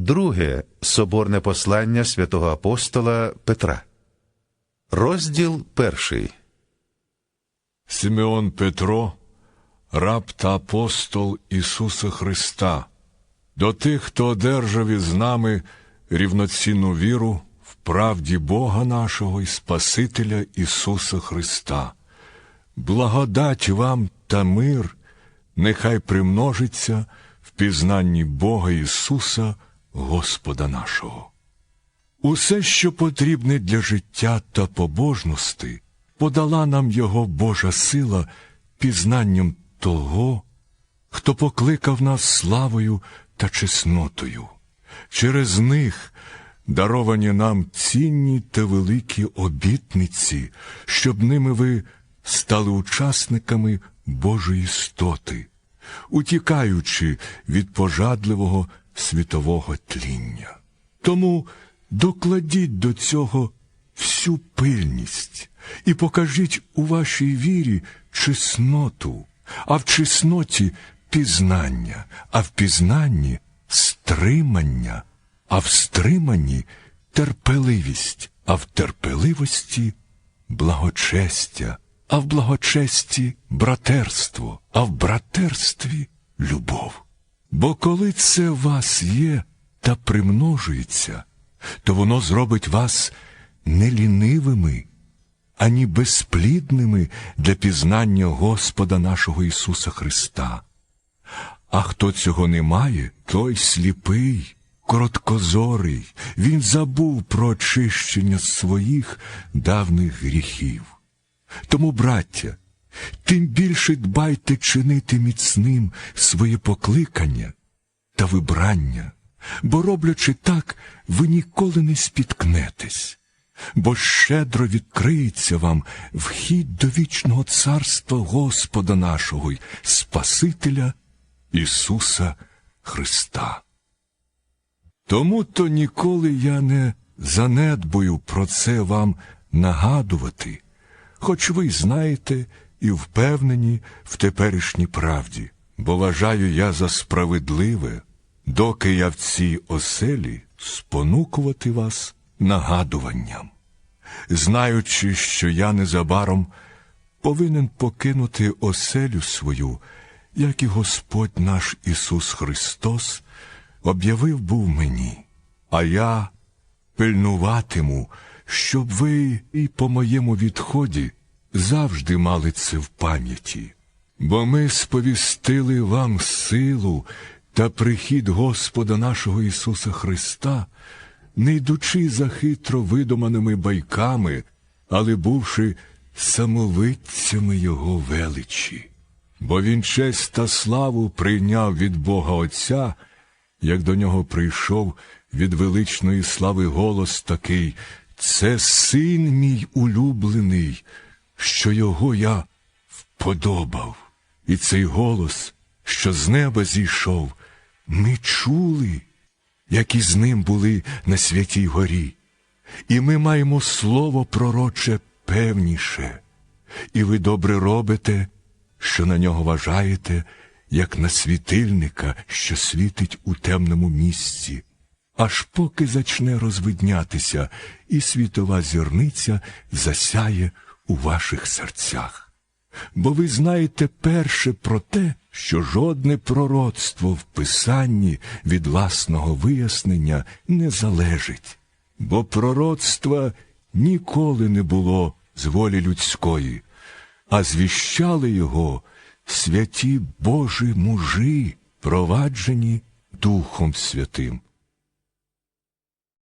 Друге соборне послання святого апостола Петра. Розділ перший. Симеон Петро, раб та апостол Ісуса Христа, до тих, хто одержав із нами рівноцінну віру в правді Бога нашого і Спасителя Ісуса Христа. Благодать вам та мир нехай примножиться в пізнанні Бога Ісуса, Господа нашого. Усе, що потрібне для життя та побожності, подала нам Його Божа сила пізнанням того, хто покликав нас славою та чеснотою. Через них даровані нам цінні та великі обітниці, щоб ними ви стали учасниками Божої істоти, утікаючи від пожадливого світового тління. Тому докладіть до цього всю пильність і покажіть у вашій вірі чесноту, а в чесноті пізнання, а в пізнанні стримання, а в стриманні терпеливість, а в терпеливості благочестя, а в благочесті братерство, а в братерстві любов. Бо коли це в вас є та примножується, то воно зробить вас не лінивими, ані безплідними для пізнання Господа нашого Ісуса Христа. А хто цього не має, той сліпий, короткозорий, він забув про очищення своїх давних гріхів. Тому, браття, тим більше дбайте чинити міцним своє покликання та вибрання, бо роблячи так, ви ніколи не спіткнетесь, бо щедро відкриється вам вхід до вічного царства Господа нашого й Спасителя Ісуса Христа. Тому то ніколи я не занедбую про це вам нагадувати, хоч ви знаєте і впевнені в теперішній правді, бо вважаю я за справедливе, доки я в цій оселі спонукувати вас нагадуванням, знаючи, що я незабаром повинен покинути оселю свою, як і Господь наш Ісус Христос об'явив був мені, а я пильнуватиму, щоб ви і по моєму відході завжди мали це в пам'яті. Бо ми сповістили вам силу та прихід Господа нашого Ісуса Христа, не йдучи за хитро видуманими байками, але бувши самовидцями Його величі. Бо Він честь та славу прийняв від Бога Отця, як до нього прийшов від величної слави голос такий Це син мій улюблений, що його я вподобав. І цей голос, що з неба зійшов, ми чули, як із ним були на святій горі. І ми маємо слово пророче певніше, і ви добре робите, що на нього вважаєте, як на світильника, що світить у темному місці, аж поки зачне розвиднятися, і світова зірниця засяє у ваших серцях. Бо ви знаєте перше про те, що жодне пророцтво в Писанні від власного вияснення не залежить, бо пророцтва ніколи не було з волі людської, а звіщали його святі Божі мужі, проваджені Духом Святим.